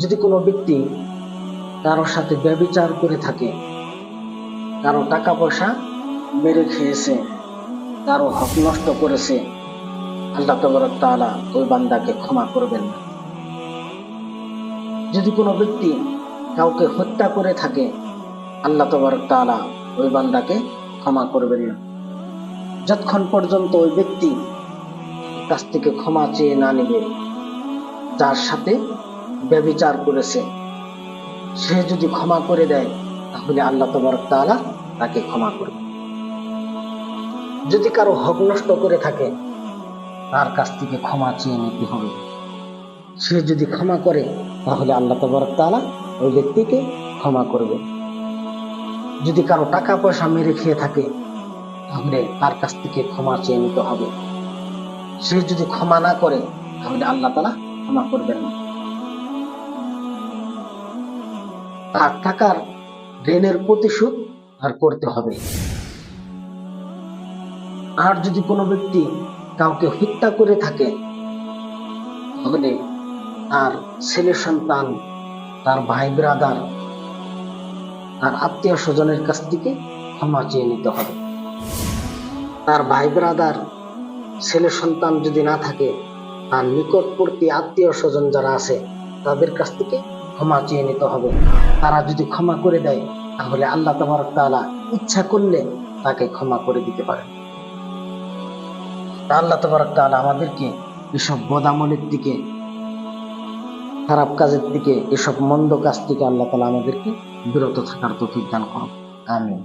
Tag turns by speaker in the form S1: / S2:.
S1: যদি কোনো ব্যক্তি কারোর সাথে ব্যবিচার করে থাকে, কারও টাকা পয়সা মেরে খেয়েছে, কারও হক নষ্ট করেছে, আল্লাহ তবরক তাআলা ওই বান্দাকে ক্ষমা করবেন। না যদি কোনো ব্যক্তি কাউকে হত্যা করে থাকে, আল্লাহ তবরক তাআলা ওই বান্দাকে ক্ষমা করবেন। না যতক্ষণ পর্যন্ত ওই ব্যক্তি কাছ থেকে ক্ষমা চেয়ে না নেবে, যার সাথে ব্যবিচার করেছে। সে যদি ক্ষমা করে দেয়, তাহলে আল্লাহ তবরক তাআলা তাকে ক্ষমা করবে। যদি কারও হক নষ্ট করে থাকে, তার কাছ থেকে ক্ষমা চেয়ে নিতে হবে। সে যদি ক্ষমা করে, তাহলে আল্লাহ তবরক তাআলা ওই ব্যক্তিকে ক্ষমা করবে। যদি কারও টাকা পয়সা মেরে খেয়ে থাকে, তাহলে তার কাছ থেকে ক্ষমা চেয়ে নিতে হবে। সে যদি ক্ষমা না করে, তাহলে আল্লাহ তালা ক্ষমা করবেন না। তার টাকার ঋণের প্রতিশোধ আর করতে হবে। আর যদি কোনো ব্যক্তি কাউকে হত্যা করে থাকে, তাহলে তার ছেলে সন্তান, তার ভাই ব্রাদার, তার আত্মীয় স্বজনের কাছ থেকে ক্ষমা চেয়ে নিতে হবে। তার ভাই ব্রাদার, ছেলে সন্তান যদি না থাকে, তার নিকটবর্তী আত্মীয় স্বজন যারা আছে, তাদের কাছ থেকে ক্ষমা চেয়ে নিতে হবে। তারা যদি ক্ষমা করে দেয়, তাহলে আল্লাহ তালা ইচ্ছা করলে তাকে ক্ষমা করে দিতে পারে আল্লাহ তালা আমাদেরকে এসব বদামলের দিকে, খারাপ কাজের দিকে, এসব মন্দ কাজ থেকে আল্লাহ তালা আমাদেরকে বিরত থাকার তো দান করুন আমিন।